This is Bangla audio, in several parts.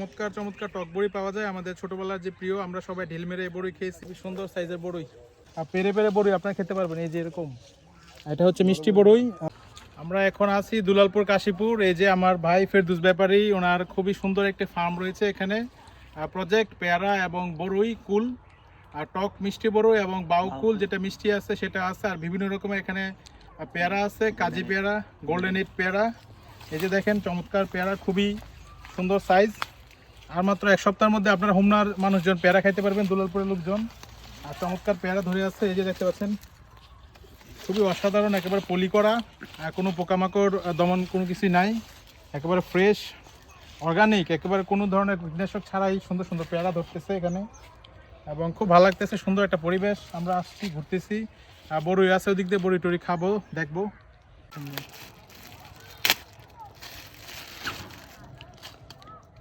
চমৎকার চমৎকার টক বড়ি পাওয়া যায় আমাদের ছোটবেলার যে প্রিয়, আমরা সবাই ঢিল মেরে বড়ি খেয়েছি। খুব সুন্দর সাইজের বড়ই। আর পেরে পেরে বড়ই আপনারা খেতে পারবেন, এই যে এরকম। এটা হচ্ছে মিষ্টি বড়ই। আমরা এখন আছি দুলালপুর কাশীপুর, এই যে আমার ভাই ফেরদুস ব্যাপারী, ওনার খুবই সুন্দর একটি ফার্ম রয়েছে এখানে। প্রজেক্ট পেয়ারা এবং বড়ই, কুল, আর টক মিষ্টি বড়ই এবং বাউ কুল, যেটা মিষ্টি আছে সেটা আছে, আর বিভিন্ন রকমের এখানে পেয়ারা আছে, কাজি পেয়ারা গোল্ডেন ইট পেয়ারা। এই যে দেখেন, চমৎকার পেয়ারা, খুবই সুন্দর সাইজ আর মাত্র এক সপ্তাহের মধ্যে আপনার হোমনার মানুষজন, পেয়ারা খাইতে পারবেন, দুলালপুরের লোকজন। আর চমৎকার পেয়ারা ধরে আছে, এই যে দেখতে পাচ্ছেন। খুবই অসাধারণ, একেবারে পলি করা কোনো পোকামাকড় দমন কোনো কিছুই নাই। একেবারে ফ্রেশ অর্গানিক একেবারে কোনো ধরনের কীটনাশক ছাড়াই সুন্দর সুন্দর পেয়ারা ধরতেছে এখানে। এবং খুব ভালো লাগতেছে, সুন্দর একটা পরিবেশ। আমরা আসছি, ঘুরতেছি। বড়ই আছে ওদিক দিয়ে বড়ি টড়ি খাব, দেখব।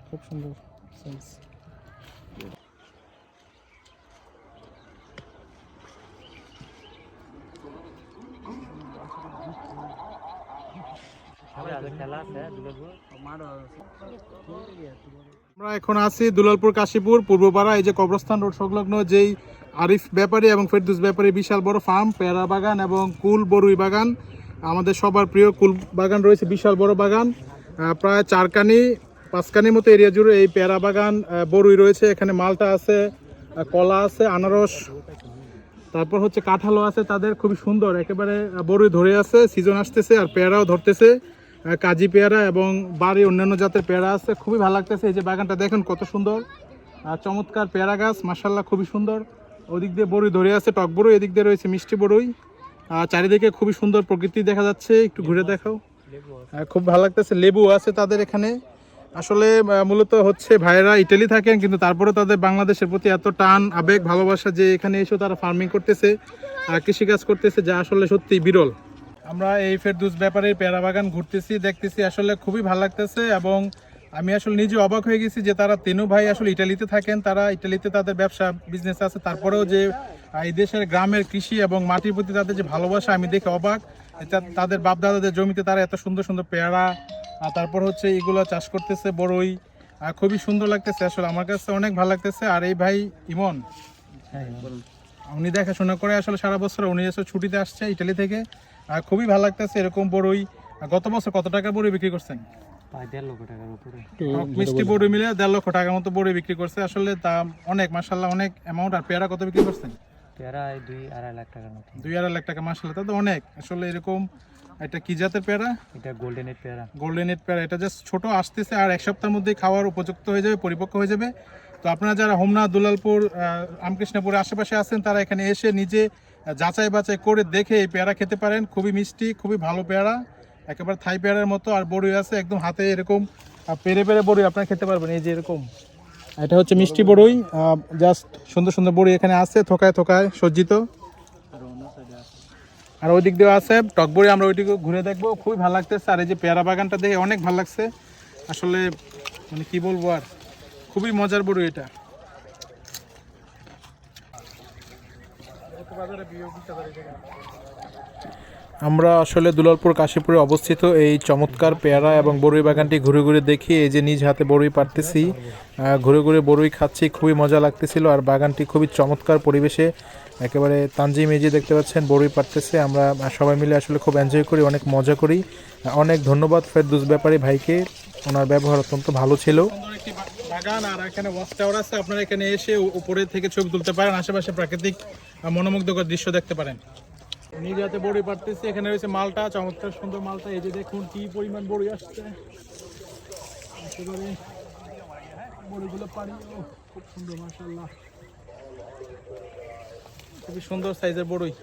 খুব সুন্দর। আমরা এখন আছি দুলালপুর কাশীপুর, পূর্বপাড়া, এই যে কবরস্থান রোড সংলগ্ন যেই আরিফ ব্যাপারী এবং ফেরদুস ব্যাপারী বিশাল বড় ফার্ম পেয়ারা বাগান এবং কুল বরুই বাগান। আমাদের সবার প্রিয় কুল বাগান রয়েছে বিশাল বড় বাগান প্রায় চারকানি পাঁচকানির মতো এরিয়া জুড়ে এই পেয়ারা বাগান বরুই রয়েছে, এখানে মালটা আছে কলা আছে, আনারস, তারপর হচ্ছে কাঁঠালও আছে, তাদের খুবই সুন্দর, একেবারে বড়ই ধরে আছে সিজন আসতেছে আর পেয়ারাও ধরতেছে কাজি পেয়ারা এবং বাড়ি অন্যান্য জাতের পেয়ারা আছে, খুবই ভালো লাগতেছে, এই যে বাগানটা দেখেন কত সুন্দর আর চমৎকার পেয়ারা গাছ মাসাল্লাহ খুবই সুন্দর, ওদিক দিয়ে বড়ই ধরে আছে, টক বড়ই এদিক দিয়ে রয়েছে মিষ্টি বড়ই আর চারিদিকে খুবই সুন্দর প্রকৃতি দেখা যাচ্ছে, একটু ঘুরে দেখাও খুব ভালো লাগতেছে লেবু আছে তাদের এখানে আসলে মূলত হচ্ছে ভাইয়েরা ইটালি থাকেন, কিন্তু তারপরে তাদের বাংলাদেশের প্রতি এত টান, আবেগ, ভালোবাসা যে এখানে এসেও তারা ফার্মিং করতেছে আর কৃষিকাজ করতেছে, যা আসলে সত্যি বিরল। আমরা এই ফেরদুস ব্যাপারে পেয়ারা বাগান ঘুরতেছি, দেখতেছি, আসলে খুবই ভালো লাগতেছে এবং আমি আসলে নিজে অবাক হয়ে গেছি যে তারা তেনু ভাই আসলে ইটালিতে থাকেন, তারা ইটালিতে তাদের ব্যবসা বিজনেস আছে, তারপরেও যে এই দেশের গ্রামের কৃষি এবং মাটির প্রতি তাদের যে ভালোবাসা, আমি দেখে অবাক। তাদের বাপ দাদাদের জমিতে তারা এত সুন্দর সুন্দর পেয়ারা আর তারপর হচ্ছে এগুলো চাষ করতেছে বড়ই। আর খুবই সুন্দর লাগতেছে আসলে আমার কাছে অনেক ভালো লাগতেছে। আর এই ভাই ইমন উনি দেখাশোনা করে আসলে সারা বছর উনি এসে ছুটিতে আসছে ইটালি থেকে। আর খুবই ভালো লাগতেছে এরকম বড়ই। আর গত বছর কত টাকা বড়ই বিক্রি করছেন? মিষ্টি বড়ি মিলে দেড় লক্ষ টাকার মতো বড়ি বিক্রি করছে। আসলে দাম অনেক মাসাল্লাহ অনেক অ্যামাউন্ট আর পেয়ারা কত বিক্রি করছেন? দুই আড়াই লাখ টাকার মতো। দুই আড়াই লাখ টাকা মাসাল্লাহ তা তো অনেক। আসলে এরকম এটা কি জাতের পেয়ারা? এটা গোল্ডেন এর পেয়ারা। গোল্ডেন এড পেয়ারা। এটা জাস্ট ছোট আসতেছে আর এক সপ্তাহের মধ্যেই খাওয়ার উপযুক্ত হয়ে যাবে পরিপক্ক হয়ে যাবে। তো আপনারা যারা হোমনা দুলালপুর আহ, রামকৃষ্ণপুরের আশেপাশে আছেন তারা এখানে এসে নিজে যাচাই বাছাই করে দেখে এই পেয়ারা খেতে পারেন। খুবই মিষ্টি খুবই ভালো পেয়ারা। একেবারে থাই পেয়ারার মতো আর বড়ই আছে একদম হাতে এরকম পেরে পেরে বড়ই। আপনারা খেতে পারবেন এই যে এরকম। এটা হচ্ছে মিষ্টি বড়ই জাস্ট সুন্দর সুন্দর বড়ি এখানে আছে থোকায় থোকায় সজ্জিত। আর ওই দিক দিয়ে আছে, টকবড়ি আমরা ওইদিকে ঘুরে দেখব। খুবই ভালো লাগতেছে। আর এই যে পেয়ারা বাগানটা দেখে অনেক ভালো লাগছে। আসলে মানে কি বলব আর, খুবই মজার বড়ি এটা। আমরা আসলে দুলালপুর, কাশীপুরে অবস্থিত। এই চমৎকার পেয়ারা এবং বড়ই বাগানটি ঘুরে ঘুরে দেখি। এই যে নিজ হাতে বড়ই পারতেছি ঘুরে ঘুরে বড়ই খাচ্ছি। খুবই মজা লাগতেছিল। আর বাগানটি খুবই চমৎকার পরিবেশে একেবারে তানজি মেজি দেখতে পাচ্ছেন, বড়ই পারতেছে। আমরা সবাই মিলে আসলে খুব এনজয় করি, অনেক মজা করি। অনেক ধন্যবাদ ফেরদুস ব্যাপারী ভাইকে। ওনার ব্যবহার অত্যন্ত ভালো ছিল। বাগান, আর এখানে ওয়াচ টাওয়ার আছে। আপনারা এখানে এসে উপরে থেকে ছবি তুলতে পারেন। আশেপাশে প্রাকৃতিক মনোমুগ্ধকর দৃশ্য দেখতে পারেন। নিজ বড়ি পারতেছি। এখানে রয়েছে মালটা, চমৎকার সুন্দর মালটা। এই যে দেখুন কি পরিমাণ বড়ি আসছে। বড়িগুলো পারি খুব সুন্দর মাশাল্লাহ খুবই সুন্দর সাইজের বড়ই।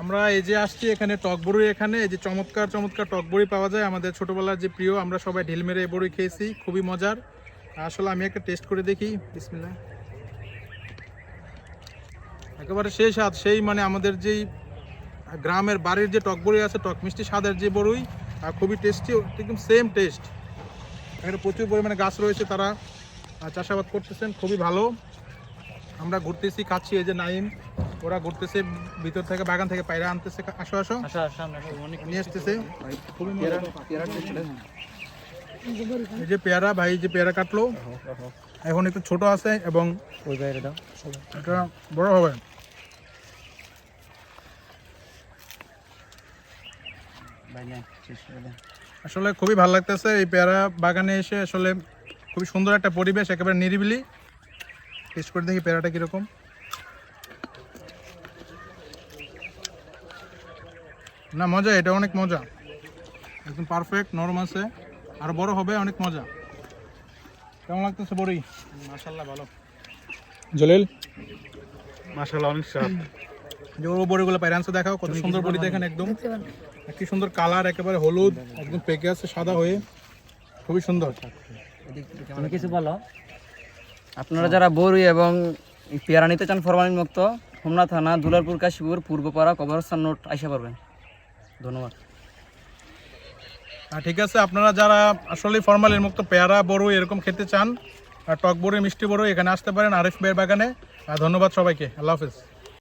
আমরা এই যে আসছি এখানে টক বড়ি এখানে, এই যে চমৎকার চমৎকার টক বড়ি পাওয়া যায়। আমাদের ছোটবেলার যে প্রিয়, আমরা সবাই ঢিল মেরে এই বড়ি খেয়েছি, খুবই মজার। আসলে আমি একটা টেস্ট করে দেখি। বিসমিল্লাহ। একেবারে সেই স্বাদ, সেই মানে আমাদের যেই গ্রামের বাড়ির যে টক বড়ি আছে, টক মিষ্টি স্বাদের যে বড়ই খুবই টেস্টি একদম সেম টেস্ট এখানে প্রচুর পরিমাণে গাছ রয়েছে তারা চাষাবাদ করতেছেন খুবই ভালো। আমরা ঘুরতেছি খাচ্ছি এই যে নাইম ওরা ঘুরতেছে ভিতর থেকে বাগান থেকে পায়রা আনতেছে আসো আসো। নিয়ে আসতেছে। এই যে পেয়ারা ভাই যে পেয়ারা কাটলো। এখন একটু ছোট আছে এবং ওই বাইরে এটা বড় হবে। বাইরে শেষ করে আসলে খুবই ভালো লাগতেছে। এই পেয়ারা বাগানে এসে আসলে খুবই সুন্দর একটা পরিবেশ একেবারে নিরিবিলি। টেস্ট করে দেখি পেয়ারাটা কীরকম। না মজা এটা অনেক মজা। একদম পারফেক্ট নরম আছে। আর বড় হবে অনেক মজা। কেমন লাগতেছে বড়ি? মাশাল্লাহ ভালো। জলিল? মাশাআল্লাহ অনেক স্বাদ। যে ওর বড়িগুলো প্যারেন্টসে দেখাও কত সুন্দর বড়ি দেখেন একদম। কি সুন্দর কালার একেবারে হলুদ একদম পেকে আছে সাদা হয়ে। খুবই সুন্দর। তুমি কিছু বলো? আপনারা যারা বরুই এবং পেয়ারা নিতে চান ফরমালিন মুক্ত হোমনা থানা দুলারপুর কাশীপুর পূর্বপাড়া কবরস্থান নোট আইসা পারবেন ধন্যবাদ। আর ঠিক আছে আপনারা যারা আসলে ফরমালিন মুক্ত পেয়ারা বড় এরকম খেতে চান আর টক বড়ি মিষ্টি বড় এখানে আসতে পারেন আরিফ বের বাগানে। আর ধন্যবাদ সবাইকে। আল্লাহ হাফিজ।